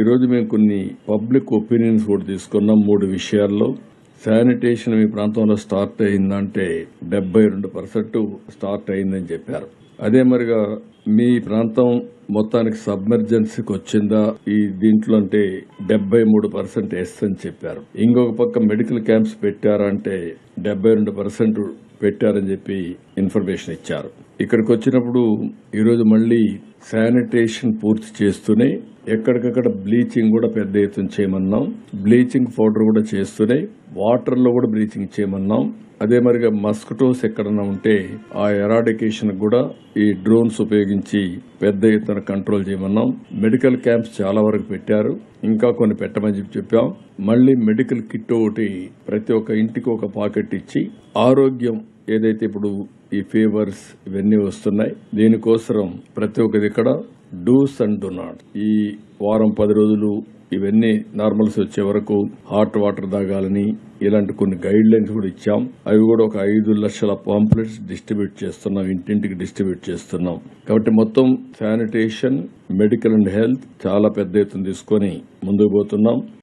ఈరోజు మేము కొన్ని పబ్లిక్ ఒపీనియన్స్ కూడా తీసుకున్నాం మూడు విషయాల్లో. శానిటేషన్ మీ ప్రాంతంలో స్టార్ట్ అయిందంటే డెబ్బై రెండు పర్సెంట్ స్టార్ట్ అయిందని చెప్పారు. అదే మరిగా మీ ప్రాంతం మొత్తానికి సబ్మెర్జెన్సీకి వచ్చిందా? ఈ దీంట్లో అంటే డెబ్బై మూడు పర్సెంట్ ఎస్ అని చెప్పారు. ఇంకొక పక్క మెడికల్ క్యాంప్స్ పెట్టారంటే డెబ్బై రెండు పర్సెంట్ పెట్టారని చెప్పి ఇన్ఫర్మేషన్ ఇచ్చారు. ఇక్కడికి వచ్చినప్పుడు ఈరోజు మళ్ళీ శానిటేషన్ పూర్తి చేస్తూనే ఎక్కడికక్కడ బ్లీచింగ్ కూడా పెద్ద ఎత్తున చేయమన్నాం. బ్లీచింగ్ పౌడర్ కూడా చేస్తూనే వాటర్లో కూడా బ్లీచింగ్ చేయమన్నాం. అదే మరిగా మస్కిటోస్ ఎక్కడన్నా ఉంటే ఆ ఎరాడికేషన్ కూడా ఈ డ్రోన్స్ ఉపయోగించి పెద్ద ఎత్తున కంట్రోల్ చేయమన్నాం. మెడికల్ క్యాంప్స్ చాలా వరకు పెట్టారు. ఇంకా కొన్ని పెట్టమని చెప్పి చెప్పాం. మళ్ళీ మెడికల్ కిట్ ఒకటి ప్రతి ఒక్క ఇంటికి ఒక పాకెట్ ఇచ్చి ఆరోగ్యం ఏదైతే ఇప్పుడు ఈ ఫీవర్స్ ఇవన్నీ వస్తున్నాయి దీనికోసం ప్రతి ఒక్కరి ఇక్కడ డూస్ అండ్ డు నాట్. ఈ వారం పది రోజులు ఇవన్నీ నార్మల్స్ వచ్చే వరకు హాట్ వాటర్ తాగాలని ఇలాంటి కొన్ని గైడ్ లైన్స్ కూడా ఇచ్చాం. అవి కూడా ఒక ఐదు లక్షల పాంప్లెట్స్ డిస్ట్రిబ్యూట్ చేస్తున్నాం ఇంటింటికి డిస్ట్రిబ్యూట్ చేస్తున్నాం. కాబట్టి మొత్తం శానిటేషన్ మెడికల్ అండ్ హెల్త్ చాలా పెద్ద ఎత్తున తీసుకొని ముందుకు పోతున్నాం.